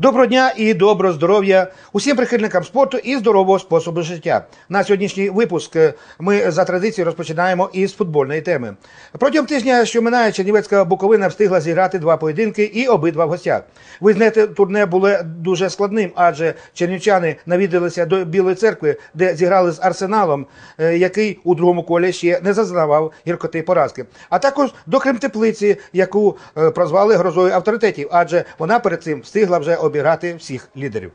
Доброго дня і доброго здоров'я усім прихильникам спорту і здорового способу життя. На сьогоднішній випуск е, ми за традицією розпочинаємо із футбольної теми. Протягом тижня, що минає, Чернівецька Буковина встигла зіграти два поєдинки і обидва в гостях. Визнати турне було дуже складним, адже чернівчани навідалися до Білої церкви, де зіграли з арсеналом, е, який у другому колі ще не зазнавав гіркоти поразки. А також до Кремтеплиці, яку е, прозвали грозою авторитетів, адже вона перед цим встигла вже обіграти всіх лідерів.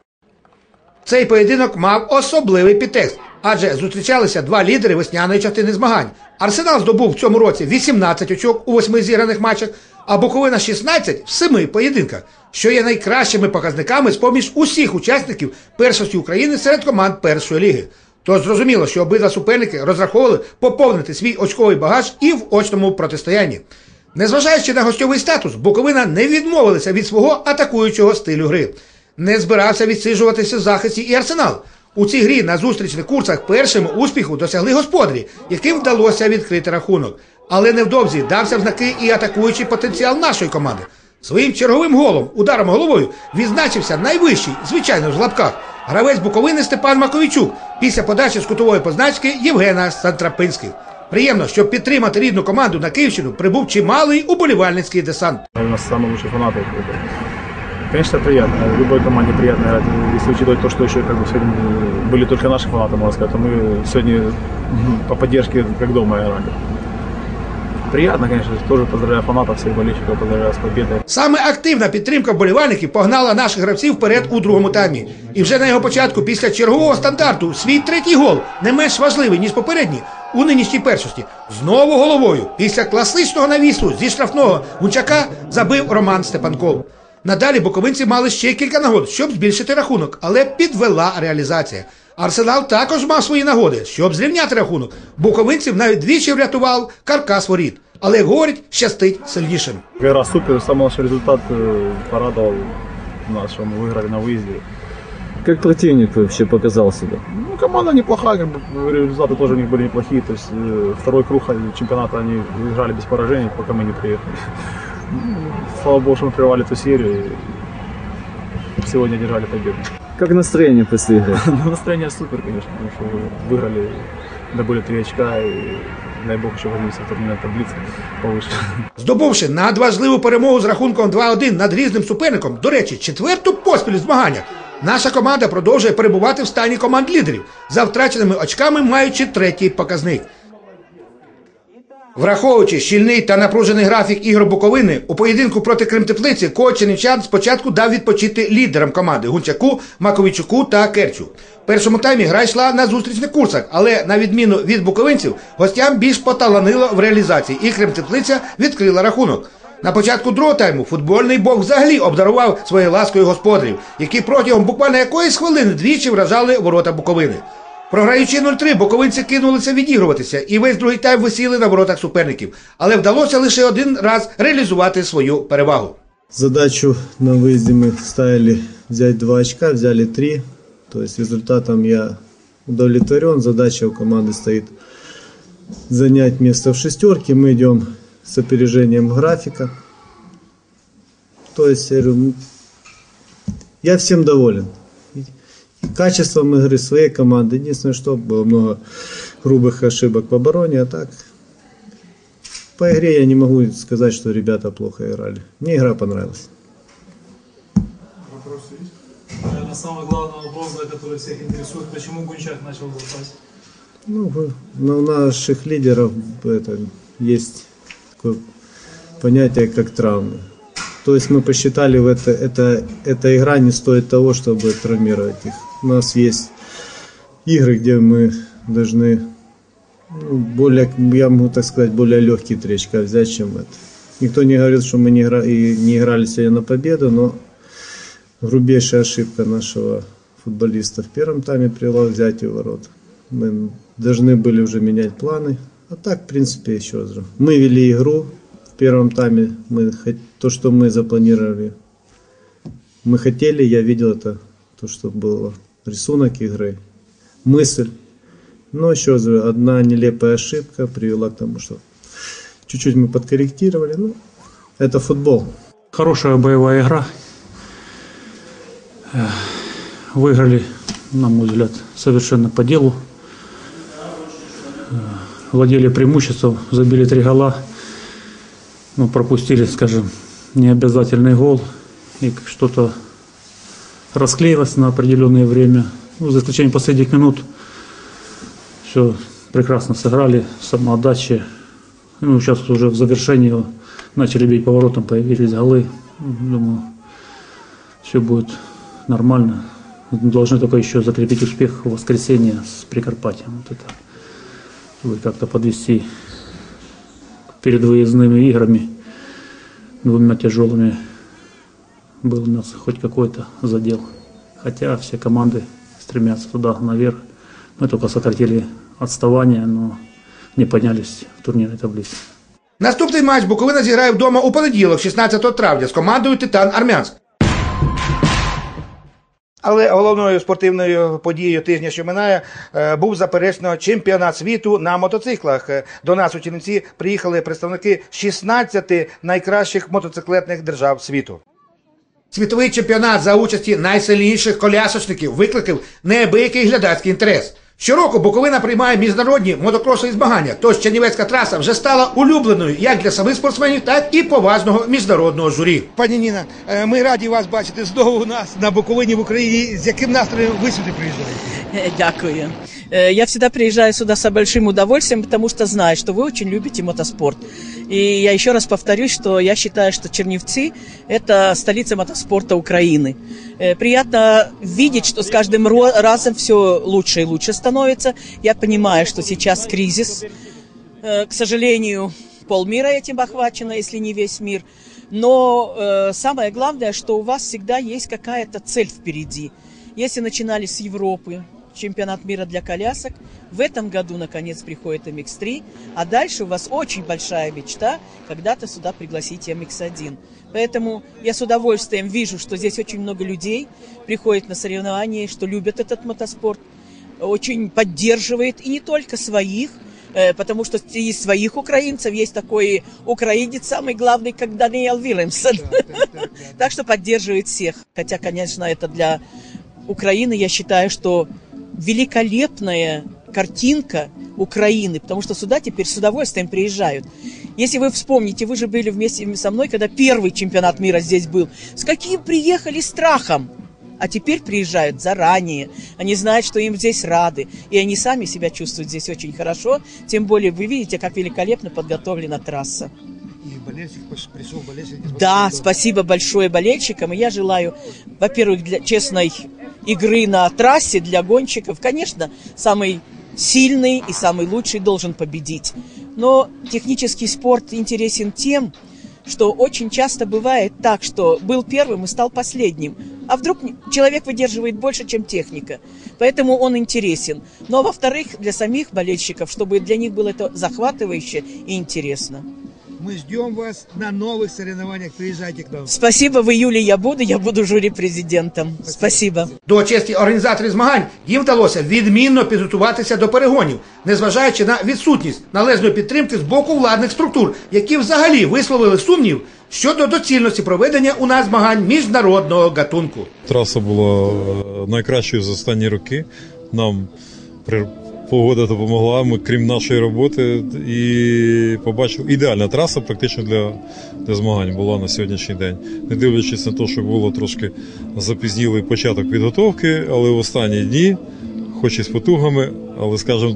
Цей поєдинок мав особливий підтекст, адже зустрічалися два лідери весняної частини змагань. Арсенал здобув в цьому році 18 очок у восьми зіграних матчах, а Буковина 16 в семи поєдинках, що є найкращими показниками з поміж усіх учасників першості України серед команд першої ліги. Тож зрозуміло, що обидва суперники розраховували поповнити свій очковий багаж і в очному протистоянні. Незважаючи на гостьовий статус, Буковина не відмовилася від свого атакуючого стилю гри. Не збирався відсиджуватися в захисті і арсенал. У цій грі на зустрічних курсах першим успіху досягли господарі, яким вдалося відкрити рахунок. Але невдовзі дався в знаки і атакуючий потенціал нашої команди. Своїм черговим голом, ударом головою, відзначився найвищий, звичайно в лапках, гравець Буковини Степан Маковійчук після подачі з кутової позначки Євгена Сантрапинських. Приємно, щоб підтримати рідну команду на Київщину прибув чималий уболівальницький десант. У нас самые лучшие фанаты. Конечно, приятно. Любой команде приятно играть. Если учитывать то, что еще как бы сегодня были только наши фанаты, можно сказать, то мы сегодня м, по поддержке как дома играли. Приятно, конечно, тоже поздравляю фанатов, всех болельщиков, поздравляю с победой. Саме активна підтримка вболівальників погнала наших гравців вперед у другому таймі. І вже на його початку, після чергового стандарту, свій третій гол, не менш важливий, ніж попередній, у нинішній першості. Знову головою, після класичного навісу зі штрафного Гунчака забив Роман Степанков. Надалі буковинці мали ще кілька нагод, щоб збільшити рахунок, але підвела реалізація. Арсенал також мав свої нагоди, щоб зрівняти рахунок. Буковинців навіть двічі врятував каркас воріт Але як говорять, щастить сильнішим. Игра супер, самый наш результат э, порадовал нас, что мы выиграли на выезде. Как противник вообще показал себя? Ну, команда неплохая, как бы результаты тоже у них были неплохие. То есть э, второй круг чемпионата они играли без поражений, пока мы не приехали. Ну, Слава богу, что мы прервали эту серию и сегодня держали победу. Как настроение после игры? Ну, настроение супер, конечно, потому что выиграли, добыли три очка и дай бог вернемся в турнирной таблице повыше. Здобувши надважливу перемогу з рахунком 2-1 над різним суперником, до речі, четверту поспіль змагання, наша команда продовжує перебувати в стані команд лідерів, за втраченими очками маючи третій показник. Враховуючи щільний та напружений графік ігор Буковини, у поєдинку проти Кримтеплиці коч Чернівчан спочатку дав відпочити лідерам команди Гунчаку, Маковійчуку та Керчу. В першому таймі гра йшла на зустрічних курсах, але на відміну від буковинців, гостям більш поталанило в реалізації, і Кримтеплиця відкрила рахунок. На початку другого тайму футбольний бог взагалі обдарував своєю ласкою господарів, які протягом буквально якоїсь хвилини двічі вражали ворота Буковини. Програючи 0-3, боковинці кинулися відігруватися і весь другий тайм висіли на воротах суперників, але вдалося лише один раз реалізувати свою перевагу. Задачу на выезде мы ставили взять 2 очка, взяли 3. То есть результатом я удовлетворен. Задача у команды стоит занять место в шестерке. Мы идем с опережением графика. То есть я, говорю, я всем доволен. Качеством игры своей команды. Единственное, что было много грубых ошибок в обороне, а так по игре я не могу сказать, что ребята плохо играли. Мне игра понравилась. Вопрос есть? Наверное, самый главный вопрос, который всех интересует, почему Гунчак начал бросать? Ну, ну, у наших лидеров это, есть такое понятие, как травмы. То есть мы посчитали, это, это, эта игра не стоит того, чтобы травмировать их. У нас есть игры, где мы должны ну, более, я могу так сказать, более легкие три очка взять, чем это. Никто не говорит, что мы не, игра, и не играли сегодня на победу, но грубейшая ошибка нашего футболиста в первом тайме привела к взятию ворот. Мы должны были уже менять планы. А так, в принципе, еще раз. Мы вели игру в первом тайме. Мы, то, что мы запланировали, мы хотели, я видел это, то, что было рисунок игры, мысль. Но еще раз, говорю, одна нелепая ошибка привела к тому, что чуть-чуть мы подкорректировали. Ну, это футбол. Хорошая боевая игра. Выиграли, на мой взгляд, совершенно по делу. Э, Владели преимуществом, забили три гола, но пропустили, скажем, необязательный гол. И что-то расклеилось на определенное время. Ну, за исключением последних минут все прекрасно сыграли, самоотдача. Ну, сейчас уже в завершении начали бить поворотом, появились голы. Думаю, все будет нормально. Должны только еще закрепить успех в воскресенье с Прикарпатием. Вот это чтобы как-то подвести перед выездными играми двумя тяжелыми был у нас хоть какой-то задел. Хотя все команды стремятся туда наверх. Мы только сократили отставание, но не поднялись в турнирной таблице. Наступний матч Буковина зіграє вдома у понеділок, 16 травня, з командою Титан Армянськ. Але головною спортивною подією тижня, що минає, е, був заперечно чемпіонат світу на мотоциклах. Е, До нас у Чернівці приїхали представники 16 найкращих мотоциклетних держав світу. Світовий чемпіонат за участі найсильніших колясочників викликав неабиякий глядацький інтерес. Щороку Буковина приймає міжнародні мотокросові змагання, тож Чернівецька траса вже стала улюбленою як для самих спортсменів, так і поважного міжнародного журі. Пані Ніна, е, ми раді вас бачити знову у нас на Буковині в Україні. З яким настроєм ви сюди приїжджаєте? Э, Дякую. Э, Я всегда приезжаю сюда с большим удовольствием, потому что знаю, что вы очень любите мотоспорт. И я еще раз повторюсь, что я считаю, что Черневцы – это столица мотоспорта Украины. Э, Приятно видеть, что с каждым разом все лучше и лучше становится. Я понимаю, что сейчас кризис. Э, К сожалению, полмира этим охвачено, если не весь мир. Но э, самое главное, что у вас всегда есть какая-то цель впереди. Если начинали с Европы, чемпионат мира для колясок, в этом году, наконец, приходит MX3, а дальше у вас очень большая мечта когда-то сюда пригласить MX1. Поэтому я с удовольствием вижу, что здесь очень много людей приходят на соревнования, что любят этот мотоспорт, очень поддерживает, и не только своих, э, потому что и своих украинцев есть такой украинец самый главный, как Даниэл Вильямсон. Так что поддерживает всех. Хотя, конечно, это для Украины, я считаю, что великолепная картинка Украины, потому что сюда теперь с удовольствием приезжают. Если вы вспомните, вы же были вместе со мной, когда первый чемпионат мира здесь был. С каким приехали страхом? А теперь приезжают заранее. Они знают, что им здесь рады. И они сами себя чувствуют здесь очень хорошо. Тем более вы видите, как великолепно подготовлена трасса. І болельщик прийшов, болельщик. Да, спасибо большое болельщикам. И я желаю, во-первых, для честной игры на трассе для гонщиков. Конечно, самый сильный и самый лучший должен победить. Но технический спорт интересен тем, что очень часто бывает так, что был первым и стал последним. А вдруг человек выдерживает больше, чем техника. Поэтому он интересен. Но, во-вторых, для самих болельщиков, чтобы для них было это захватывающе и интересно. Ми ждемо вас на нових соревнованиях. Приїжджайте к нам. Спасибо, в июле я буду, я буду жюри-президентом. Спасибо. До честі організаторів змагань їм вдалося відмінно підготуватися до перегонів, незважаючи на відсутність належної підтримки з боку владних структур, які взагалі висловили сумнів щодо доцільності проведення у нас змагань міжнародного гатунку. Траса була е, найкращою за останні роки. Нам при- погода допомогла. Ми, крім нашої роботи, і побачили ідеальна траса практично для, для змагань була на сьогоднішній день. Не дивлячись на те, що було трошки запізнілий початок підготовки, але в останні дні, хоч і з потугами, але скажімо,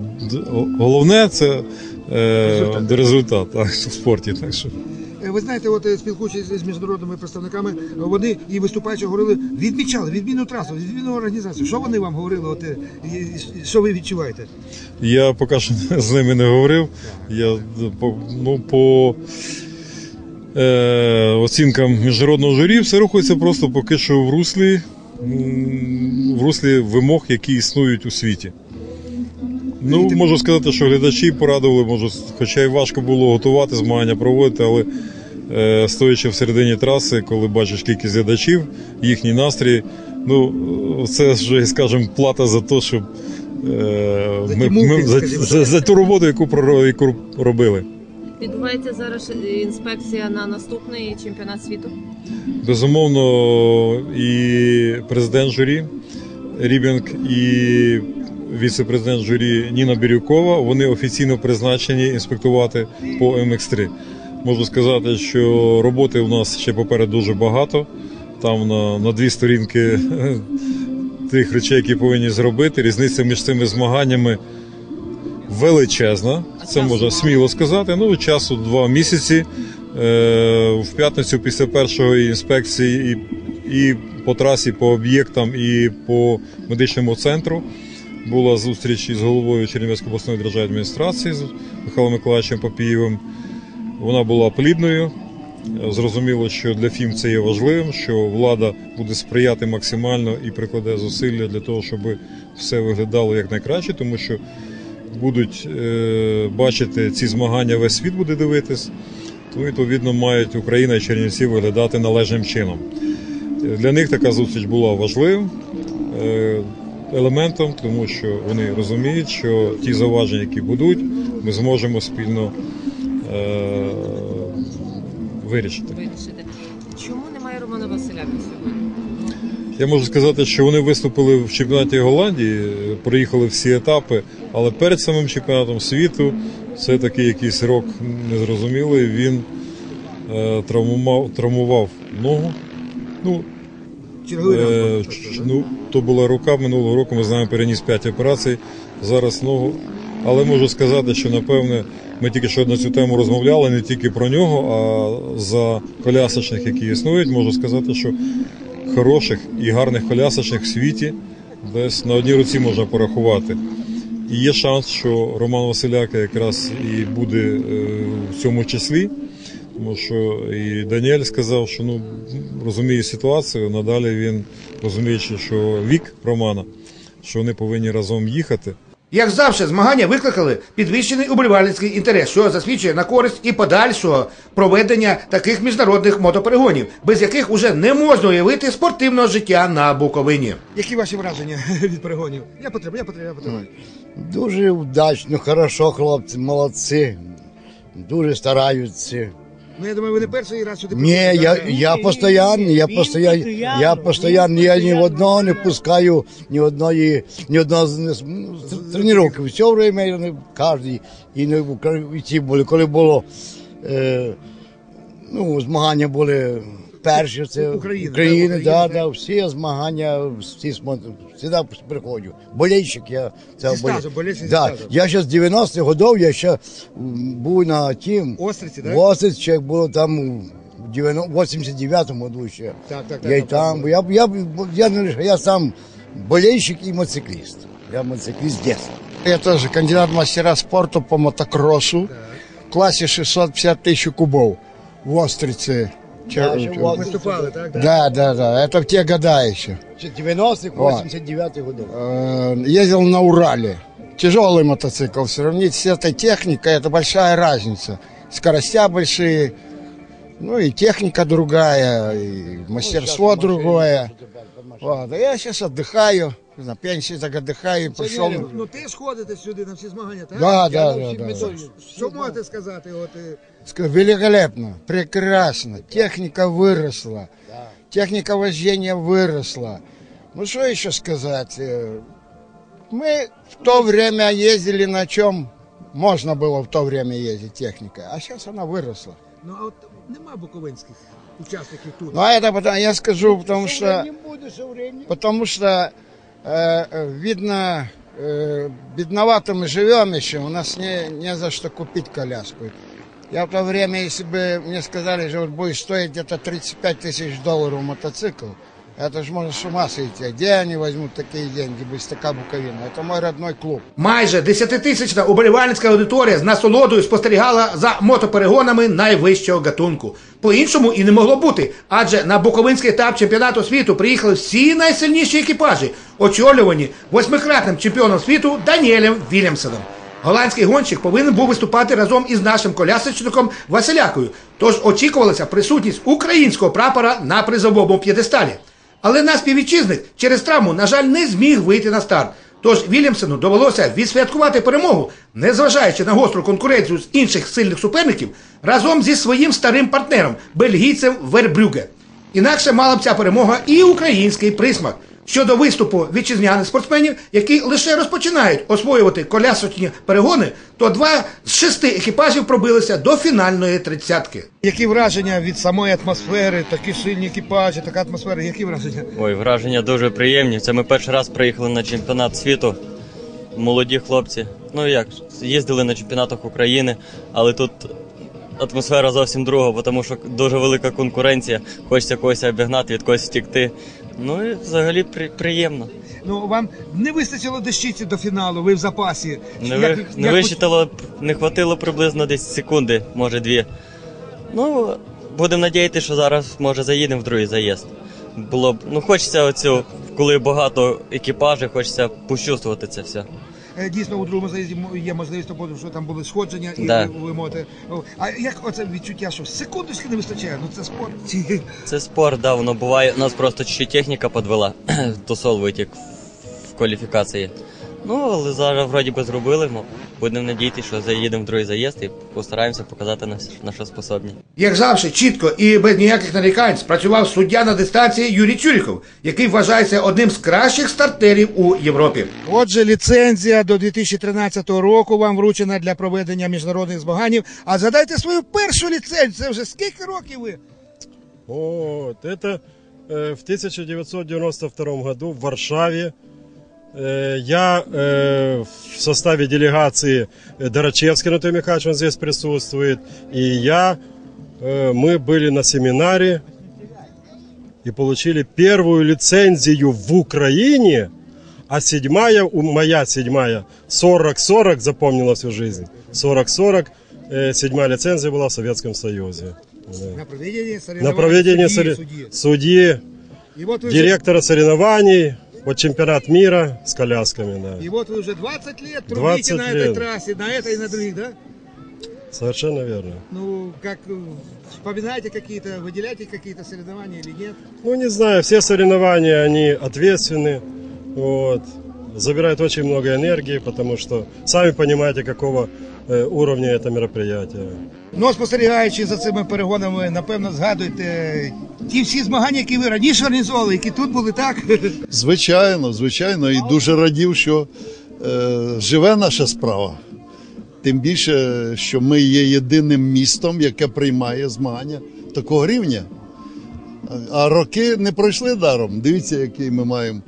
головне це е, результат так, в спорті. Так що. Е, Ви знаєте, от е, спілкуючись з міжнародними представниками, вони і виступаючи говорили, відмічали відмінну трасу, відмінну організацію. Що вони вам говорили? От, е, що ви відчуваєте? Я поки що з ними не говорив. Я ну, по е, оцінкам міжнародного журі все рухається просто поки що в руслі, в руслі вимог, які існують у світі. Ну, можу сказати, що глядачі порадували, може, хоча й важко було готувати змагання проводити, але е, стоячи в середині траси, коли бачиш кількість глядачів, їхній настрій, ну це вже, скажімо, плата за те, щоб е, За ми, муки, ми, за, за, за ту роботу, яку, яку робили. Відбувається зараз е, інспекція на наступний чемпіонат світу. Безумовно, і президент журі Рібінг, і віце-президент журі Ніна Бірюкова вони офіційно призначені інспектувати по MX3. Можу сказати, що роботи у нас ще попереду дуже багато. Там на, на дві сторінки тих речей, які повинні зробити. Різниця між цими змаганнями величезна. Це можна сміло сказати. Ну, часу два місяці. Е, В п'ятницю після першої інспекції і, і по трасі, по об'єктам, і по медичному центру була зустріч із головою Чернівецької обласної державної адміністрації з Михайлом Миколаївичем Папієвим. Вона була плідною. Зрозуміло, що для ФІМ це є важливим, що влада буде сприяти максимально і прикладе зусилля для того, щоб все виглядало якнайкраще, тому що будуть е, бачити ці змагання, весь світ буде дивитись. То відповідно мають Україна і Чернівці виглядати належним чином. Для них така зустріч була важливим е, елементом, тому що вони розуміють, що ті заваження, які будуть, ми зможемо спільно е, вирішити. Вирішити. Чому немає Романа Василяка сьогодні? Я можу сказати, що вони виступили в чемпіонаті Голландії, проїхали всі етапи, але перед самим чемпіонатом світу це такий якийсь рок незрозумілий. Він е, травмував, травмував ногу. Ну, е, ну, то була рука минулого року, ми знаємо, переніс 5 операцій, зараз ногу. Але можу сказати, що напевне ми тільки що на цю тему розмовляли не тільки про нього, а за колясочних, які існують, можу сказати, що хороших і гарних колясочних в світі десь на одній руці можна порахувати. І є шанс, що Роман Василяка якраз і буде е, в цьому числі, тому що і Даніель сказав, що ну розуміє ситуацію. Надалі він розуміючи, що вік Романа, що вони повинні разом їхати. Як завжди, змагання викликали підвищений уболівальницький інтерес, що засвідчує на користь і подальшого проведення таких міжнародних мотоперегонів, без яких уже не можна уявити спортивного життя на Буковині. Які ваші враження від перегонів? Я потрібен, я потрібен, я потрібен. Дуже вдачно, хорошо, хлопці, молодці. Дуже стараються. Ну я думаю, ви не перший раз сюди Ні, приходите, я, так? я постоянно, я постійно, я постійно, я ні в одного не пускаю, ні одної, ні одного з з- з- тренування. Все время, я не- кожен, і не в Укра- і ці були, коли було, е, ну, змагання були перші, це України, так, да, Україна, да, всі змагання, всі смотрю, завжди приходжу. Болельщик я, це Зі болельщик зі да, я ще з 90-х годів, я ще м, був на тім, Остриці, так? в Осиці, як було там в 90 89-му году ще. Так, так, так, Я й так, там, так. я, я, я, не лише- я сам болельщик и мотоциклист. Я мотоциклист с. Я тоже кандидат в мастера спорту по мотокроссу в классе 650 тысяч кубов в Острице. Чер- Да, еще в Острице. Виступали, так? Да, да, да, это в те года еще. Ще 90-х, О. 89-х годов. Э, Ездил на Урале. Тяжелый мотоцикл. Сравнить с этой техникой, это большая разница. Скоростя большие, ну и техника другая, и мастерство другое. Вот. А я сейчас отдыхаю, на пенсии так отдыхаю, пришел. Ну ти ж ходите сюди на всі змагання, так? Да, да, да, да. Що можете сказати? От, е, Великолепно, прекрасно. Техника выросла. Техника вождения выросла. Ну что еще сказать? Э, Мы в то время ездили на чем можно было в то время ездить техника, а сейчас она выросла. ну а от нема буковинських учасників тут. Ну а это потом, я скажу, потому что, потому что э, э, видно, э, бедновато мы живем еще, у нас не, не за что купить коляску. Я в то время, если бы мне сказали, что вот будет стоить где-то 35 тысяч долларов мотоцикл, это же можно с ума сойти. А Где они возьмут такие деньги, без такая буковина? Это мой родной клуб. Майже десятитисячна уболівальницька аудиторія з насолодою спостерігала за мотоперегонами найвищого гатунку. По-іншому і не могло бути, адже на Буковинський етап чемпіонату світу приїхали всі найсильніші екіпажі, очолювані восьмикратним чемпіоном світу Даніелем Вільямсоном. Голландський гонщик повинен був виступати разом із нашим колясочником Василякою, тож очікувалася присутність українського прапора на призовому п'єдесталі. Але наш співвітчизник через травму, на жаль, не зміг вийти на старт. Тож Вільямсону довелося відсвяткувати перемогу, незважаючи на гостру конкуренцію з інших сильних суперників, разом зі своїм старим партнером, бельгійцем Вербрюге. Інакше мала б ця перемога і український присмак. Щодо виступу вітчизняних спортсменів, які лише розпочинають освоювати колясочні перегони, то два з шести екіпажів пробилися до фінальної тридцятки. Які враження від самої атмосфери, такі сильні екіпажі, така атмосфера, які враження? Ой, враження дуже приємні. Це ми перший раз приїхали на чемпіонат світу. Молоді хлопці. Ну як, їздили на чемпіонатах України, але тут атмосфера зовсім друга, бо тому що дуже велика конкуренція. Хочеться когось обігнати, від когось втікти. Ну і взагалі при, приємно. Ну вам не вистачило дещиці до фіналу, ви в запасі. Не, ви, не вичитало, не хватило приблизно десь секунди, може дві. Ну, будемо надіятися, що зараз може заїдемо в другий заїзд. Було б, ну хочеться оцю, коли багато екіпажів, хочеться почувствувати це все. Е, Дійсно, у другому заїзді є можливість того, що там були сходження, і Да. ви, ви можете. А як оце відчуття, що секундочки не вистачає? Ну це спорт. Це спорт, да, воно буває. Нас просто чуть техніка підвела Тусол витік в кваліфікації. Ну, але зараз вроді би зробили. мо- Будемо надіятися, що заїдемо в другий заїзд і постараємося показати на, вс- на що способні. Як завжди, чітко і без ніяких нарікань спрацював суддя на дистанції Юрій Чуріков, який вважається одним з кращих стартерів у Європі. Отже, ліцензія до 2013 року вам вручена для проведення міжнародних змагань. А згадайте свою першу ліцензію. Це вже скільки років ви? Вот, это э, в 1992 году в Варшаве э, я э, в составе делегации э, Дорочевский Анатолий Михайлович, он здесь присутствует, и я, э, мы были на семинаре и получили первую лицензию в Украине, а седьмая, у- моя седьмая, 40-40, запомнила всю жизнь, 40-40, э, седьмая лицензия была в Советском Союзе. Да. На проведення На проведение соре- судьи, І от ви директора соревнований, Вот чемпионат мира с колясками, да. И вот вы уже 20 лет 20 трубите на этой лет. трассе, на этой и на других, да? Совершенно верно. Ну, как, э, вспоминаете какие-то, выделяете какие-то соревнования или нет? Ну, не знаю, все соревнования, они ответственны, вот, забирают очень много энергии, потому что сами понимаете, какого уровня это мероприятие. Ну, спостерігаючи за цими перегонами, напевно, згадуєте ті всі змагання, які ви раніше організовували, які тут були, так? Звичайно, звичайно, і дуже радів, що е, живе наша справа. Тим більше, що ми є єдиним містом, яке приймає змагання такого рівня. А роки не пройшли даром. Дивіться, який ми маємо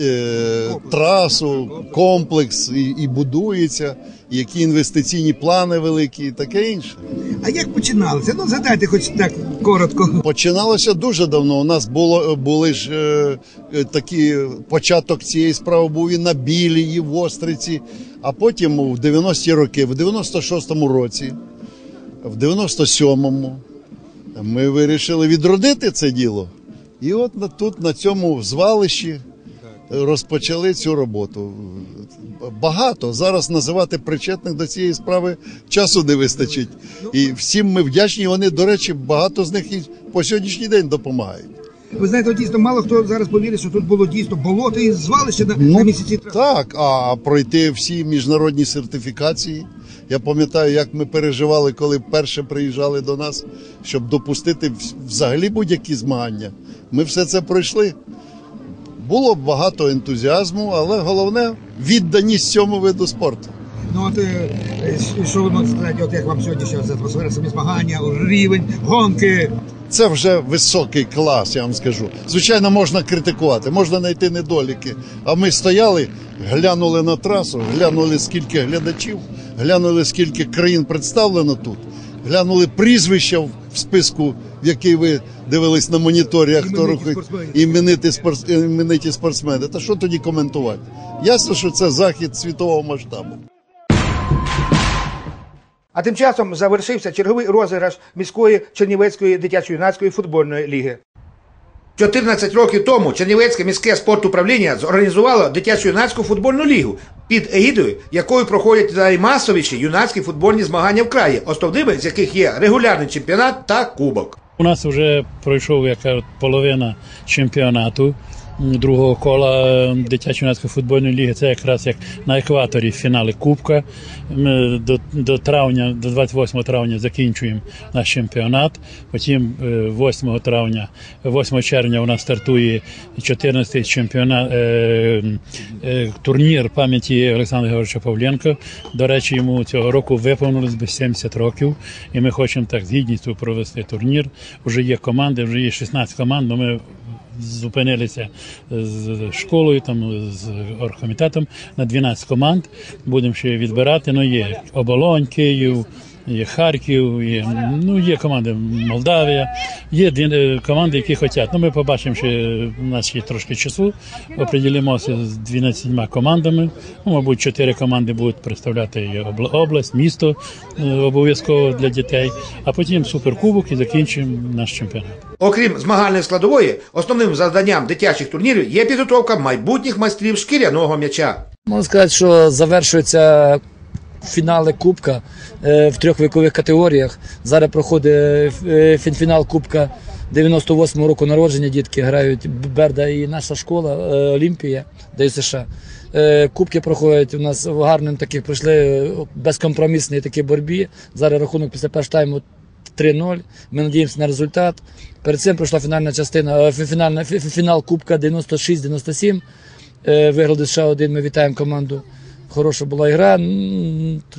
е, трасу, комплекс і, і будується, які інвестиційні плани великі, і таке інше. А як починалося? Ну, згадайте хоч так коротко. Починалося дуже давно. У нас було були ж е, е, такі початок цієї справи був і на білій, і в Остриці. А потім в 90-ті роки, в 96-му році, в 97-му ми вирішили відродити це діло. І от на- тут, на цьому звалищі, розпочали цю роботу. Багато зараз називати причетних до цієї справи часу не вистачить. І всім ми вдячні. Вони, до речі, багато з них і по сьогоднішній день допомагають. Ви знаєте, дійсно мало хто зараз повірить, що тут було дійсно болото і звалище на, Ну, на місяці. Так, а пройти всі міжнародні сертифікації. Я пам'ятаю, як ми переживали, коли вперше приїжджали до нас, щоб допустити взагалі будь-які змагання. Ми все це пройшли. Було багато ентузіазму, але головне відданість цьому виду спорту. Ну от е, е, що ви можете сказати, от як вам сьогодні ще атмосфера, самі змагання, рівень, гонки. Це вже високий клас, я вам скажу. Звичайно, можна критикувати, можна знайти недоліки. А ми стояли, глянули на трасу, глянули, скільки глядачів, глянули, скільки країн представлено тут, глянули прізвища в списку, в який ви дивились на моніторі, а хто Імениті рухає імениті, спорт- імениті спортсмени. Та що тоді коментувати? Ясно, що це захід світового масштабу. А тим часом завершився черговий розіграш міської Чернівецької дитячо-юнацької футбольної ліги. 14 років тому Чернівецьке міське спортуправління зорганізувало дитячо-юнацьку футбольну лігу, під егідою якою проходять наймасовіші юнацькі футбольні змагання в краї, основними з яких є регулярний чемпіонат та кубок. У нас вже пройшов яка половина чемпіонату. Другого кола е, дитячо-юнацької футбольної ліги. Це якраз як на екваторі фінали Кубка. Ми до, до травня, до 28 травня закінчуємо наш чемпіонат. Потім е, 8 травня, 8 червня у нас стартує 14-й чемпіонат е, е, турнір пам'яті Олександра Георгійовича Павленка. До речі, йому цього року виповнилось би 70 років, і ми хочемо так з гідністю провести турнір. Вже є команди, вже є 16 команд. Ми зупинилися з школою, там з оргкомітетом на 12 команд. Будемо ще відбирати. Ну є Оболонь, Київ. Є Харків, є, ну, є команди Молдавія, є дві е, команди, які хочуть. Ну, ми побачимо, що у нас є трошки часу. Оприділимося з 12 командами. Ну, мабуть, 4 команди будуть представляти область, місто е, обов'язково для дітей, а потім суперкубок і закінчимо наш чемпіонат. Окрім змагальної складової, основним завданням дитячих турнірів є підготовка майбутніх майстрів шкіряного м'яча. Можна сказати, що завершуються фінали Кубка е, в трьох вікових категоріях. Зараз проходить е, фінфінал Кубка 98-го року народження. Дітки грають Берда і наша школа е, Олімпія ДЮСШ. Е, Кубки проходять у нас гарним таких пройшли безкомпромісній такій боротьбі. Зараз рахунок після першого тайму 3-0. Ми надіємося на результат. Перед цим пройшла фінальна частина, фінальна, фі- фі- фінал Кубка 96-97. Е, Виграли ще один. Ми вітаємо команду. Хороша була гра.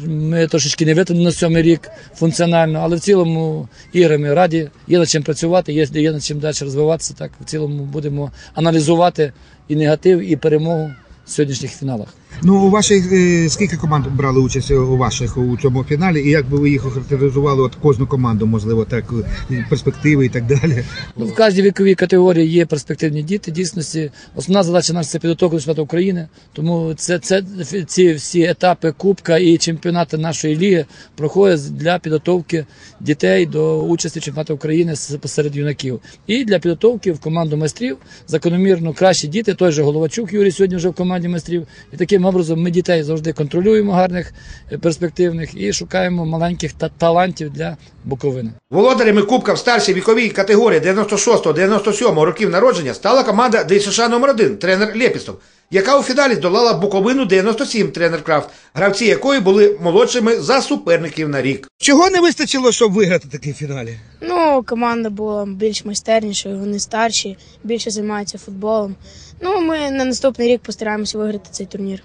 Ми трошечки не витягнули на сьомий рік функціонально, але в цілому іграми раді. Є над чим працювати, є, є над чим далі розвиватися. Так в цілому будемо аналізувати і негатив, і перемогу в сьогоднішніх фіналах. Ну, у ваших е, скільки команд брали участь у ваших у цьому фіналі, і як би ви їх охарактеризували от кожну команду, можливо, так е, перспективи і так далі? Ну, в кожній віковій категорії є перспективні діти. Дійсності основна задача наша це підготовка до чемпіонату України. Тому це, це ці всі етапи Кубка і чемпіонати нашої ліги проходять для підготовки дітей до участі в чемпіонаті України серед юнаків. І для підготовки в команду майстрів закономірно кращі діти. Той же Головачук Юрій сьогодні вже в команді майстрів. І таким образом ми дітей завжди контролюємо гарних, е, перспективних і шукаємо маленьких та талантів для Буковини. Володарями Кубка в старшій віковій категорії 96-97 років народження стала команда ДСШ номер 1 тренер Лєпістов, яка у фіналі здолала Буковину 97 тренер Крафт, гравці якої були молодшими за суперників на рік. Чого не вистачило, щоб виграти такий фіналі? Ну, команда була більш майстернішою, вони старші, більше займаються футболом. Ну, ми на наступний рік постараємося виграти цей турнір.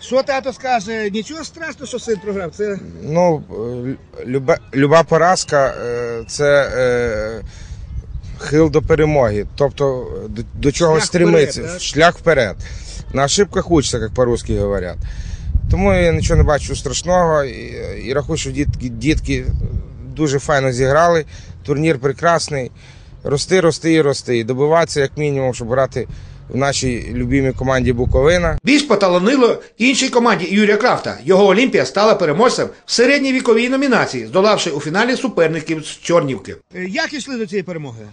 Що тато скаже? Нічого страшного, що син програв. Це Ну, е, люба, люба поразка е, це е, хил до перемоги. Тобто до, до чого Шлях вперед, да? шлях вперед. На ошибках учиться, як по-русски говорять. Тому я нічого не бачу страшного і, і рахую, що дітки, дітки дуже файно зіграли. Турнір прекрасний. Рости, рости і рости. І добиватися, як мінімум, щоб грати в нашій любимій команді Буковина. більш поталанило іншій команді Юрія Крафта. Його Олімпія стала переможцем в середній віковій номінації, здолавши у фіналі суперників з Чорнівки. Як йшли до цієї перемоги?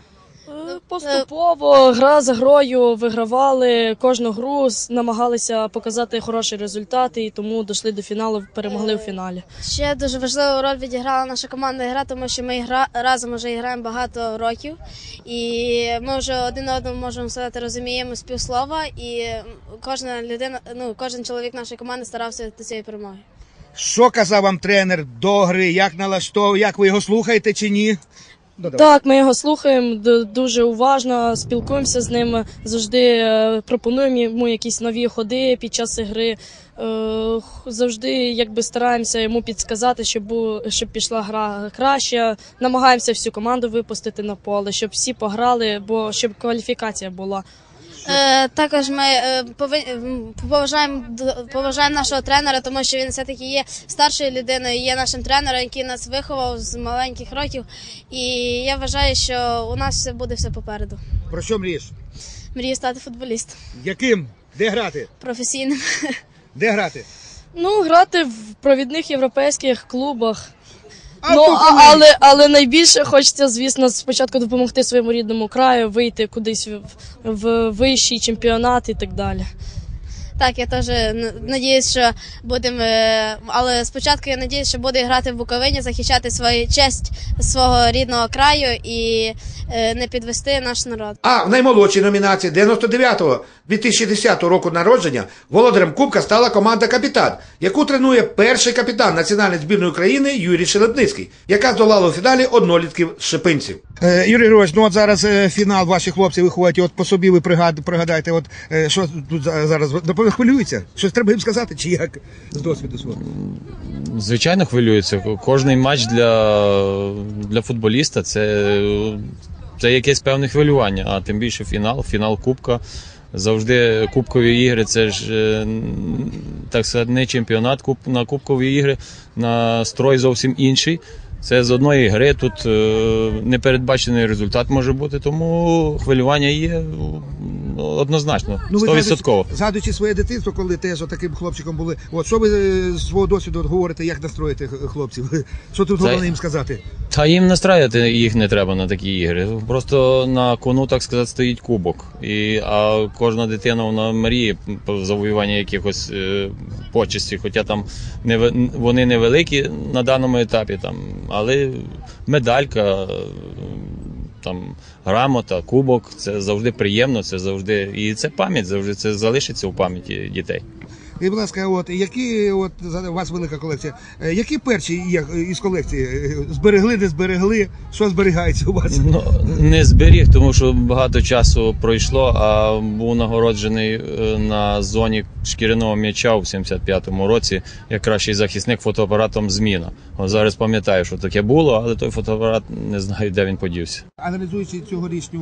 Поступово гра за грою вигравали кожну гру, намагалися показати хороший результат і тому дійшли до фіналу, перемогли в фіналі. Ще дуже важливу роль відіграла наша команда гра, тому що ми гра, разом вже граємо багато років, і ми вже один одному можемо сказати, розуміємо співслова, і кожна людина, ну кожен чоловік нашої команди старався до цієї перемоги. Що казав вам тренер до гри? Як налаштовував? Як ви його слухаєте чи ні? Ну, давай. Так, ми його слухаємо дуже уважно, спілкуємося з ним, завжди е, пропонуємо йому якісь нові ходи під час гри. Е, Завжди якби стараємося йому підсказати, щоб щоб пішла гра краще. Намагаємося всю команду випустити на поле, щоб всі пограли, бо щоб кваліфікація була. Е, також ми е, повинні поважаємо поважаємо нашого тренера, тому що він все таки є старшою людиною, є нашим тренером, який нас виховав з маленьких років. І я вважаю, що у нас все буде все попереду. Про що мрієш? Мрію стати футболістом Яким? Де грати? професійним. Де грати? Ну, грати в провідних європейських клубах. Ну, а, але, але найбільше хочеться, звісно, спочатку допомогти своєму рідному краю, вийти кудись в, в вищий чемпіонат і так далі. Так, я теж н- надіюсь, що будемо. е, Але спочатку я надіюсь, що буду грати в Буковині, захищати свою честь свого рідного краю і е, не підвести наш народ. А в наймолодшій номінації 99-го 2010 року народження володарем Кубка стала команда Капітан, яку тренує перший капітан національної збірної України Юрій Шелепницький, яка здолала у фіналі однолітків шипинців. Е, Юрій Григорович, ну от зараз е, фінал ваші хлопці виходять, от по собі ви пригад, пригадайте, от е, що тут за- зараз напевно, хвилюються? Щось треба їм сказати, чи як з досвіду свого? Звичайно, хвилюються. Кожний матч для, для футболіста це, це якесь певне хвилювання, а тим більше фінал, фінал Кубка. Завжди кубкові ігри, це ж е, так сказати, не чемпіонат куб, на кубкові ігри, настрой зовсім інший. Це з одної гри, тут е, непередбачений результат може бути, тому хвилювання є однозначно, Ну, ви стовідсотково. згадуючи, згадуючи своє дитинство, коли теж таким хлопчиком були. От що ви е, з свого досвіду от говорите, як настроїти х- хлопців? Що тут головне їм сказати? Та їм настраювати їх не треба на такі ігри. Просто на кону, так сказати, стоїть кубок. І, а кожна дитина вона мріє про завоювання якихось е, почестей, хоча там не, ви- вони невеликі на даному етапі, там, але медалька, е, там, грамота, кубок це завжди приємно, це завжди. І це пам'ять, завжди це залишиться у пам'яті дітей. І, будь ласка, от які от у вас велика колекція. е, Які перші є е, із колекції? Е, Зберегли, не зберегли? Що зберігається у вас? Ну, не зберіг, тому що багато часу пройшло, а був нагороджений на зоні шкіряного м'яча у 75-му році як кращий захисник фотоапаратом Зміна. От зараз пам'ятаю, що таке було, але той фотоапарат не знаю, де він подівся. Аналізуючи цьогорічню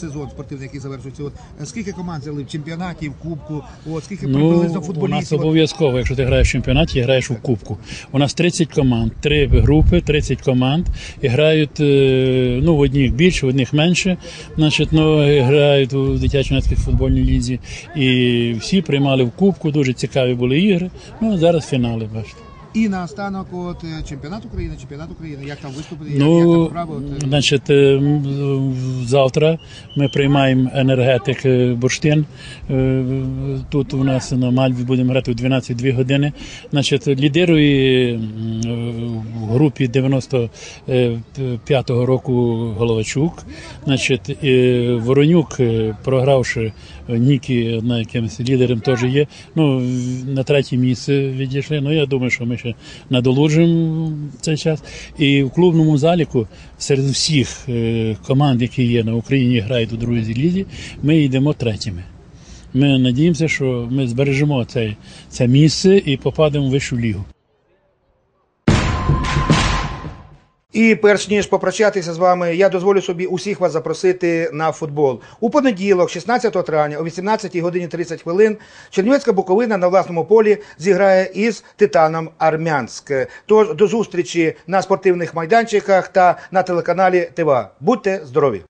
сезон спортивний, який завершується, от скільки команд взяли в чемпіонаті, в кубку, от скільки приблизно Ну, у нас обов'язково, якщо ти граєш в чемпіонаті, граєш у кубку. У нас 30 команд, три групи, 30 команд і грають е, ну, в одних більше, в одних менше. Значить, ну, грають у дитячо-юнацькій футбольній лізі. І всі приймали в кубку, дуже цікаві були ігри. Ну, а зараз фінали, бачите. І наостанок, от е, чемпіонат України, чемпіонат України, як там виступити, як, як Ну, там справи? Е, значить, е, завтра ми приймаємо енергетик Бурштин. Тут у нас на Мальві будемо грати в 12-2 години. Значить, лідирує в групі 95-го року Головачук. Значить, Воронюк, програвши Нікі, одна якимось лідером теж є. Ну, на третє місце відійшли. Ну, я думаю, що ми ще надолужимо цей час. І в клубному заліку серед всіх е, команд, які є на Україні, грають у другій лізі, ми йдемо третіми. Ми надіємося, що ми збережемо цей, це місце і попадемо в вищу лігу. І перш ніж попрощатися з вами, я дозволю собі усіх вас запросити на футбол. У понеділок, 16 травня, о 18 годині 30 хвилин, Чернівецька Буковина на власному полі зіграє із Титаном Армянськ. Тож до зустрічі на спортивних майданчиках та на телеканалі ТВА. Будьте здорові!